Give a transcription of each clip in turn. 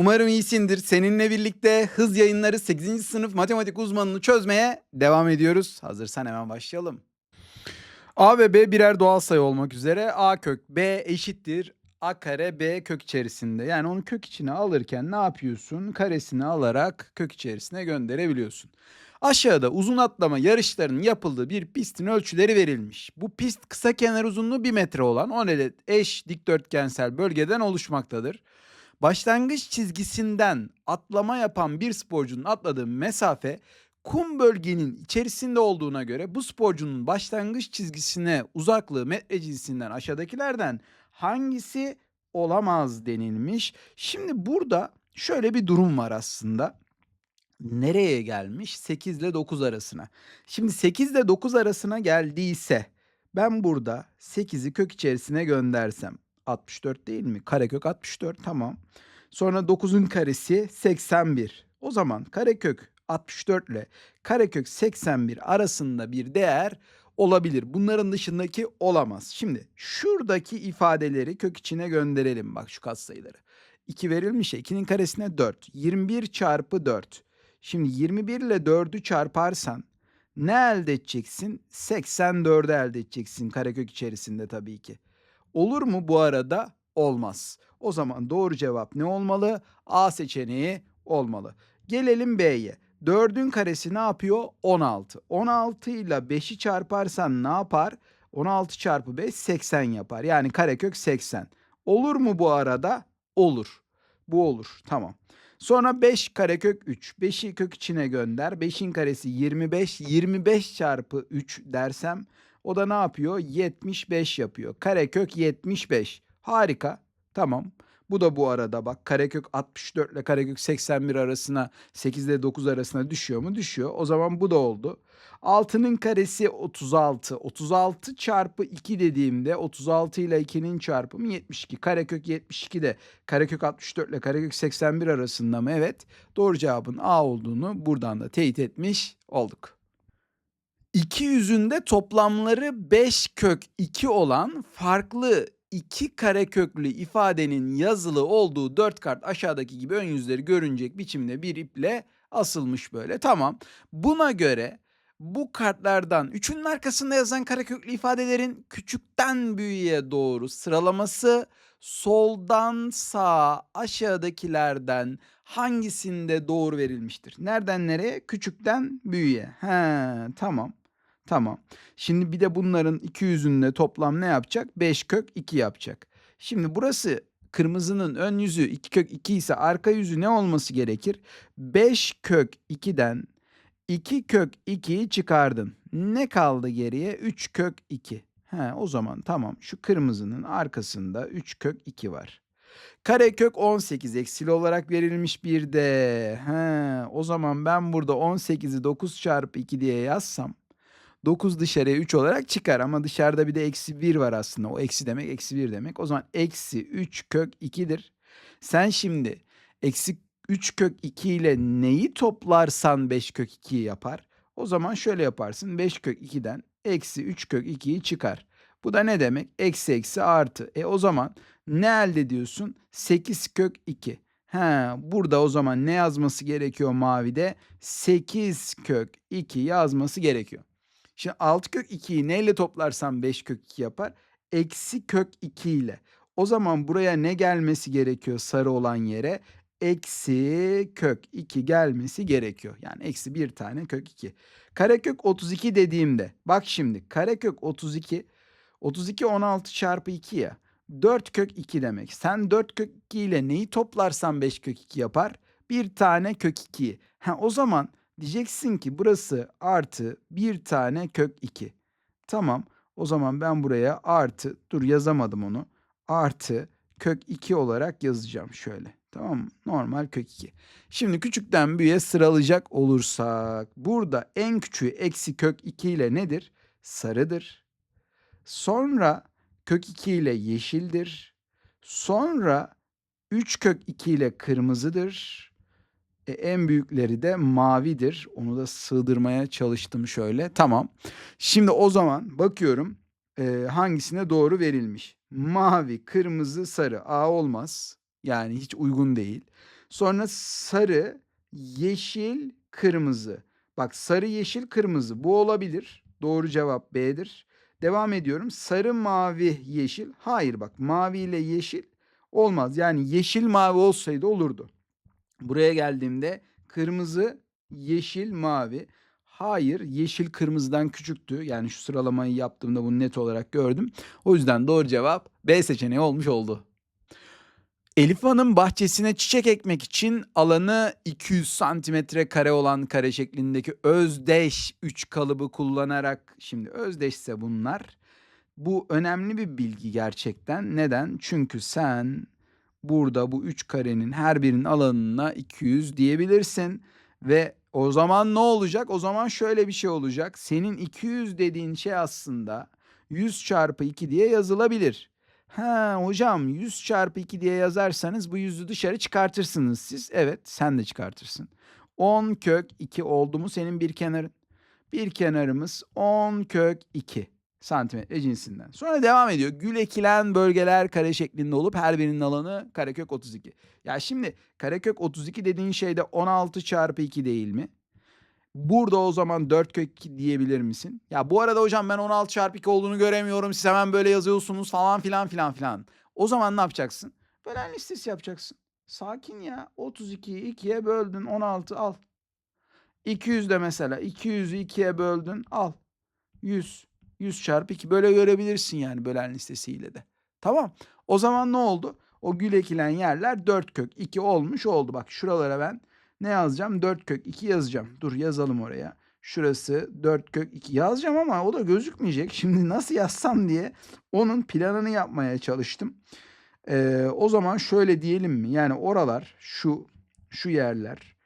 Umarım iyisindir. Seninle birlikte hız yayınları 8. sınıf matematik uzmanını çözmeye devam ediyoruz. Hazırsan hemen başlayalım. A ve B birer doğal sayı olmak üzere A kök B eşittir A kare B kök içerisinde. Yani onu kök içine alırken ne yapıyorsun? Karesini alarak kök içerisine gönderebiliyorsun. Aşağıda uzun atlama yarışlarının yapıldığı bir pistin ölçüleri verilmiş. Bu pist kısa kenar uzunluğu 1 metre olan 10 adet eş dikdörtgensel bölgeden oluşmaktadır. Başlangıç çizgisinden atlama yapan bir sporcunun atladığı mesafe kum bölgenin içerisinde olduğuna göre bu sporcunun başlangıç çizgisine uzaklığı metre cinsinden aşağıdakilerden hangisi olamaz denilmiş. Şimdi burada şöyle bir durum var aslında. Nereye gelmiş? 8 ile 9 arasına. Şimdi 8 ile 9 arasına geldiyse ben burada 8'i kök içerisine göndersem 64 değil mi? Karekök 64 tamam. Sonra 9'un karesi 81. O zaman karekök 64 ile karekök 81 arasında bir değer olabilir. Bunların dışındaki olamaz. Şimdi şuradaki ifadeleri kök içine gönderelim. Bak şu katsayıları. 2 verilmiş ya 2'nin karesine 4. 21 çarpı 4. Şimdi 21 ile 4'ü çarparsan ne elde edeceksin? 84'ü elde edeceksin karekök içerisinde tabii ki. Olur mu bu arada? Olmaz. O zaman doğru cevap ne olmalı? A seçeneği olmalı. Gelelim B'ye. 4'ün karesi ne yapıyor? 16. 16 ile 5'i çarparsan ne yapar? 16 çarpı 5 80 yapar. Yani karekök 80. Olur mu bu arada? Olur. Bu olur. Tamam. Sonra 5 karekök 3. 5'i kök içine gönder. 5'in karesi 25. 25 çarpı 3 dersem o da ne yapıyor? 75 yapıyor. Karekök 75. Harika. Tamam. Bu da bu arada bak karekök 64 ile karekök 81 arasına 8 ile 9 arasına düşüyor mu? Düşüyor. O zaman bu da oldu. 6'nın karesi 36. 36 çarpı 2 dediğimde 36 ile 2'nin çarpımı 72. Karekök 72 de karekök 64 ile karekök 81 arasında mı? Evet. Doğru cevabın A olduğunu buradan da teyit etmiş olduk. İki yüzünde toplamları 5 kök 2 olan farklı iki kareköklü ifadenin yazılı olduğu dört kart aşağıdaki gibi ön yüzleri görünecek biçimde bir iple asılmış böyle. Tamam. Buna göre bu kartlardan üçünün arkasında yazan kareköklü ifadelerin küçükten büyüğe doğru sıralaması soldan sağa aşağıdakilerden hangisinde doğru verilmiştir? Nereden nereye? Küçükten büyüğe. He, tamam. Tamam. Şimdi bir de bunların iki yüzünde toplam ne yapacak? 5 kök 2 yapacak. Şimdi burası kırmızının ön yüzü 2 kök 2 ise arka yüzü ne olması gerekir? 5 kök 2'den 2 kök 2'yi çıkardın. Ne kaldı geriye? 3 kök 2. He, o zaman tamam şu kırmızının arkasında 3 kök 2 var. Karekök 18 eksili olarak verilmiş bir de. He, o zaman ben burada 18'i 9 çarpı 2 diye yazsam 9 dışarıya 3 olarak çıkar ama dışarıda bir de eksi 1 var aslında. O eksi demek eksi 1 demek. O zaman eksi 3 kök 2'dir. Sen şimdi eksi 3 kök 2 ile neyi toplarsan 5 kök 2'yi yapar. O zaman şöyle yaparsın. 5 kök 2'den eksi 3 kök 2'yi çıkar. Bu da ne demek? Eksi eksi artı. E o zaman ne elde ediyorsun? 8 kök 2. He, burada o zaman ne yazması gerekiyor mavide? 8 kök 2 yazması gerekiyor. Şimdi 6 kök 2'yi neyle toplarsam 5 kök 2 yapar? Eksi kök 2 ile. O zaman buraya ne gelmesi gerekiyor sarı olan yere? Eksi kök 2 gelmesi gerekiyor. Yani eksi bir tane kök 2. Karekök 32 dediğimde bak şimdi karekök 32 32 16 çarpı 2 ya. 4 kök 2 demek. Sen 4 kök 2 ile neyi toplarsan 5 kök 2 yapar? Bir tane kök 2'yi. Ha, o zaman Diyeceksin ki burası artı bir tane kök 2. Tamam o zaman ben buraya artı dur yazamadım onu. Artı kök 2 olarak yazacağım şöyle. Tamam mı? Normal kök 2. Şimdi küçükten büyüğe sıralayacak olursak burada en küçüğü eksi kök 2 ile nedir? Sarıdır. Sonra kök 2 ile yeşildir. Sonra 3 kök 2 ile kırmızıdır. E, en büyükleri de mavidir. Onu da sığdırmaya çalıştım şöyle. Tamam. Şimdi o zaman bakıyorum e, hangisine doğru verilmiş. Mavi, kırmızı, sarı. A olmaz. Yani hiç uygun değil. Sonra sarı, yeşil, kırmızı. Bak sarı, yeşil, kırmızı. Bu olabilir. Doğru cevap B'dir. Devam ediyorum. Sarı, mavi, yeşil. Hayır bak mavi ile yeşil olmaz. Yani yeşil mavi olsaydı olurdu. Buraya geldiğimde kırmızı, yeşil, mavi. Hayır, yeşil kırmızıdan küçüktü. Yani şu sıralamayı yaptığımda bunu net olarak gördüm. O yüzden doğru cevap B seçeneği olmuş oldu. Elif Hanım bahçesine çiçek ekmek için alanı 200 santimetre kare olan kare şeklindeki özdeş 3 kalıbı kullanarak şimdi özdeşse bunlar bu önemli bir bilgi gerçekten. Neden? Çünkü sen burada bu 3 karenin her birinin alanına 200 diyebilirsin ve o zaman ne olacak? O zaman şöyle bir şey olacak. Senin 200 dediğin şey aslında 100 çarpı 2 diye yazılabilir. Ha hocam 100 çarpı 2 diye yazarsanız bu yüzü dışarı çıkartırsınız siz. Evet sen de çıkartırsın. 10 kök 2 oldu mu senin bir kenarın? Bir kenarımız 10 kök 2 santimetre cinsinden. Sonra devam ediyor. Gül ekilen bölgeler kare şeklinde olup her birinin alanı karekök 32. Ya şimdi karekök 32 dediğin şey de 16 çarpı 2 değil mi? Burada o zaman 4 kök 2 diyebilir misin? Ya bu arada hocam ben 16 çarpı 2 olduğunu göremiyorum. Siz hemen böyle yazıyorsunuz falan filan filan filan. O zaman ne yapacaksın? Bölen listesi yapacaksın. Sakin ya. 32'yi 2'ye böldün 16 al. 200 de mesela 200'ü 2'ye böldün al. 100. 100 çarpı 2 böyle görebilirsin yani bölen listesiyle de. Tamam. O zaman ne oldu? O gül ekilen yerler 4 kök 2 olmuş oldu. Bak şuralara ben ne yazacağım? 4 kök 2 yazacağım. Dur yazalım oraya. Şurası 4 kök 2 yazacağım ama o da gözükmeyecek. Şimdi nasıl yazsam diye onun planını yapmaya çalıştım. Ee, o zaman şöyle diyelim mi? Yani oralar şu şu yerler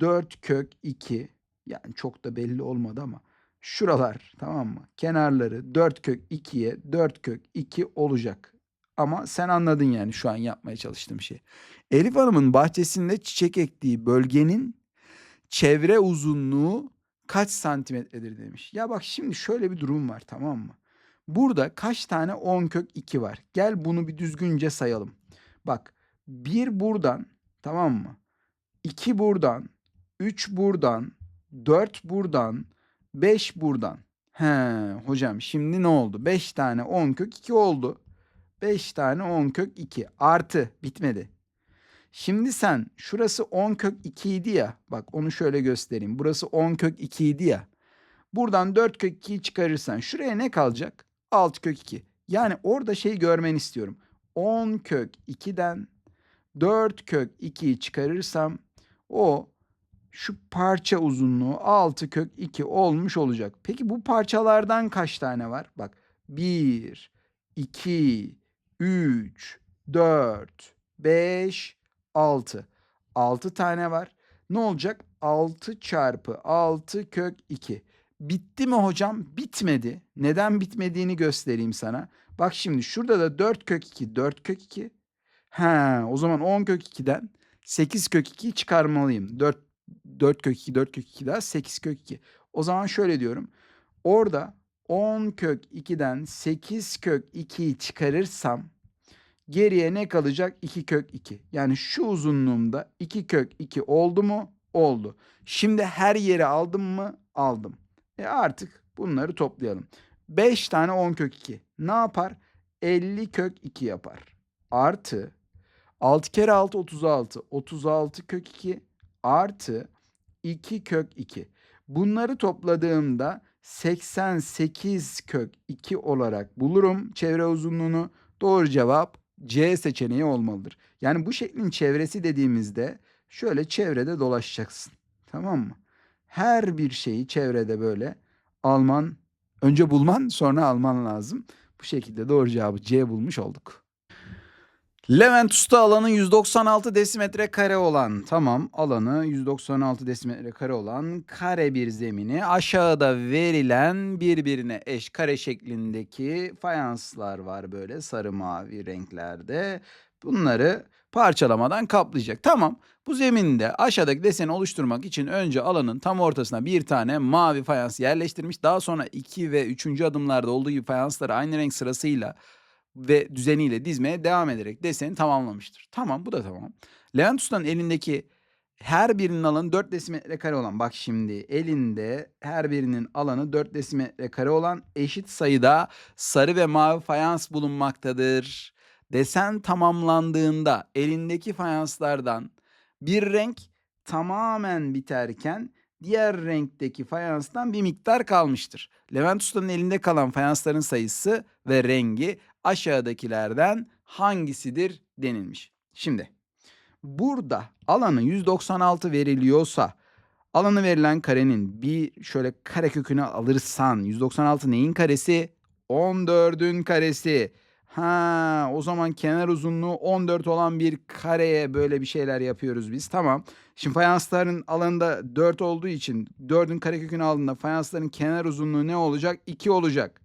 4 kök 2 yani çok da belli olmadı ama şuralar tamam mı? Kenarları 4 kök 2'ye 4 kök 2 olacak. Ama sen anladın yani şu an yapmaya çalıştığım şey. Elif Hanım'ın bahçesinde çiçek ektiği bölgenin çevre uzunluğu kaç santimetredir demiş. Ya bak şimdi şöyle bir durum var tamam mı? Burada kaç tane 10 kök 2 var? Gel bunu bir düzgünce sayalım. Bak bir buradan tamam mı? 2 buradan, 3 buradan, 4 buradan, 5 buradan. He hocam şimdi ne oldu? 5 tane 10 kök 2 oldu. 5 tane 10 kök 2 artı bitmedi. Şimdi sen şurası 10 kök 2 idi ya. Bak onu şöyle göstereyim. Burası 10 kök 2 idi ya. Buradan 4 kök 2'yi çıkarırsan şuraya ne kalacak? 6 kök 2. Yani orada şey görmeni istiyorum. 10 kök 2'den 4 kök 2'yi çıkarırsam o şu parça uzunluğu 6 kök 2 olmuş olacak. Peki bu parçalardan kaç tane var? Bak 1, 2, 3, 4, 5, 6. 6 tane var. Ne olacak? 6 çarpı 6 kök 2. Bitti mi hocam? Bitmedi. Neden bitmediğini göstereyim sana. Bak şimdi şurada da 4 kök 2, 4 kök 2. Ha, o zaman 10 kök 2'den 8 kök 2'yi çıkarmalıyım. 4 4 kök 2, 4 kök 2 daha 8 kök 2. O zaman şöyle diyorum. Orada 10 kök 2'den 8 kök 2'yi çıkarırsam geriye ne kalacak? 2 kök 2. Yani şu uzunluğumda 2 kök 2 oldu mu? Oldu. Şimdi her yere aldım mı? Aldım. E artık bunları toplayalım. 5 tane 10 kök 2 ne yapar? 50 kök 2 yapar. Artı 6 kere 6 36. 36 kök 2 artı 2 kök 2. Bunları topladığımda 88 kök 2 olarak bulurum çevre uzunluğunu. Doğru cevap C seçeneği olmalıdır. Yani bu şeklin çevresi dediğimizde şöyle çevrede dolaşacaksın. Tamam mı? Her bir şeyi çevrede böyle alman, önce bulman sonra alman lazım. Bu şekilde doğru cevabı C bulmuş olduk. Levent Usta alanı 196 desimetre kare olan tamam alanı 196 desimetre kare olan kare bir zemini aşağıda verilen birbirine eş kare şeklindeki fayanslar var böyle sarı mavi renklerde bunları parçalamadan kaplayacak. Tamam bu zeminde aşağıdaki deseni oluşturmak için önce alanın tam ortasına bir tane mavi fayans yerleştirmiş. Daha sonra 2 ve 3. adımlarda olduğu gibi fayansları aynı renk sırasıyla ve düzeniyle dizmeye devam ederek deseni tamamlamıştır. Tamam bu da tamam. Levent elindeki her birinin alanı 4 desimetre kare olan bak şimdi elinde her birinin alanı 4 desimetre kare olan eşit sayıda sarı ve mavi fayans bulunmaktadır. Desen tamamlandığında elindeki fayanslardan bir renk tamamen biterken diğer renkteki fayanstan bir miktar kalmıştır. Levent elinde kalan fayansların sayısı ve rengi aşağıdakilerden hangisidir denilmiş. Şimdi burada alanı 196 veriliyorsa alanı verilen karenin bir şöyle kare kökünü alırsan 196 neyin karesi? 14'ün karesi. Ha, o zaman kenar uzunluğu 14 olan bir kareye böyle bir şeyler yapıyoruz biz. Tamam. Şimdi fayansların alanında 4 olduğu için 4'ün karekökünü aldığında fayansların kenar uzunluğu ne olacak? 2 olacak.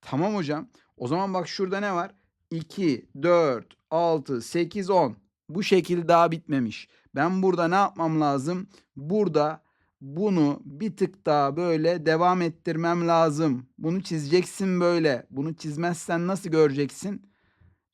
Tamam hocam. O zaman bak şurada ne var? 2, 4, 6, 8, 10. Bu şekil daha bitmemiş. Ben burada ne yapmam lazım? Burada bunu bir tık daha böyle devam ettirmem lazım. Bunu çizeceksin böyle. Bunu çizmezsen nasıl göreceksin?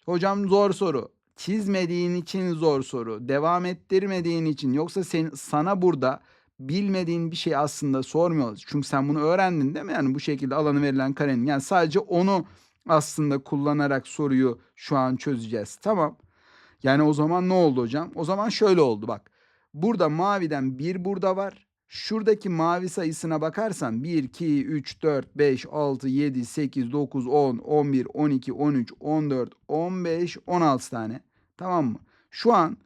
Hocam zor soru. Çizmediğin için zor soru. Devam ettirmediğin için. Yoksa sen, sana burada bilmediğin bir şey aslında sormuyoruz. Çünkü sen bunu öğrendin değil mi? Yani bu şekilde alanı verilen karenin. Yani sadece onu aslında kullanarak soruyu şu an çözeceğiz. Tamam. Yani o zaman ne oldu hocam? O zaman şöyle oldu bak. Burada maviden bir burada var. Şuradaki mavi sayısına bakarsan 1, 2, 3, 4, 5, 6, 7, 8, 9, 10, 11, 12, 13, 14, 15, 16 tane. Tamam mı? Şu an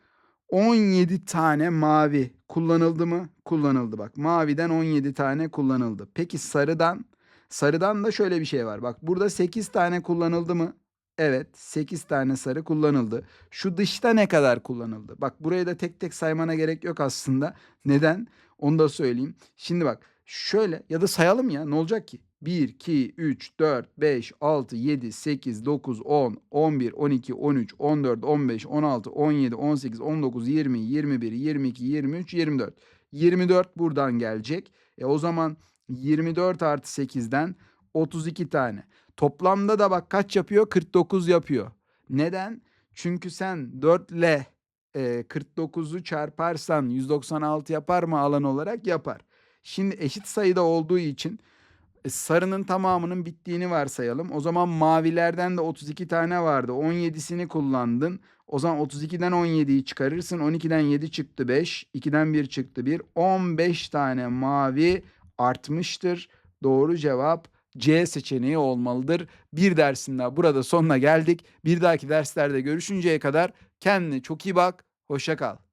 17 tane mavi kullanıldı mı? Kullanıldı bak. Maviden 17 tane kullanıldı. Peki sarıdan? Sarıdan da şöyle bir şey var. Bak burada 8 tane kullanıldı mı? Evet 8 tane sarı kullanıldı. Şu dışta ne kadar kullanıldı? Bak burayı da tek tek saymana gerek yok aslında. Neden? Onu da söyleyeyim. Şimdi bak şöyle ya da sayalım ya ne olacak ki? 1, 2, 3, 4, 5, 6, 7, 8, 9, 10, 11, 12, 13, 14, 15, 16, 17, 18, 19, 20, 21, 22, 23, 24. 24 buradan gelecek. E o zaman 24 artı 8'den 32 tane. Toplamda da bak kaç yapıyor? 49 yapıyor. Neden? Çünkü sen 4 ile e, 49'u çarparsan 196 yapar mı alan olarak? Yapar. Şimdi eşit sayıda olduğu için e, sarının tamamının bittiğini varsayalım. O zaman mavilerden de 32 tane vardı. 17'sini kullandın. O zaman 32'den 17'yi çıkarırsın. 12'den 7 çıktı 5. 2'den 1 çıktı 1. 15 tane mavi artmıştır. Doğru cevap C seçeneği olmalıdır. Bir dersin daha burada sonuna geldik. Bir dahaki derslerde görüşünceye kadar kendine çok iyi bak. Hoşça kal.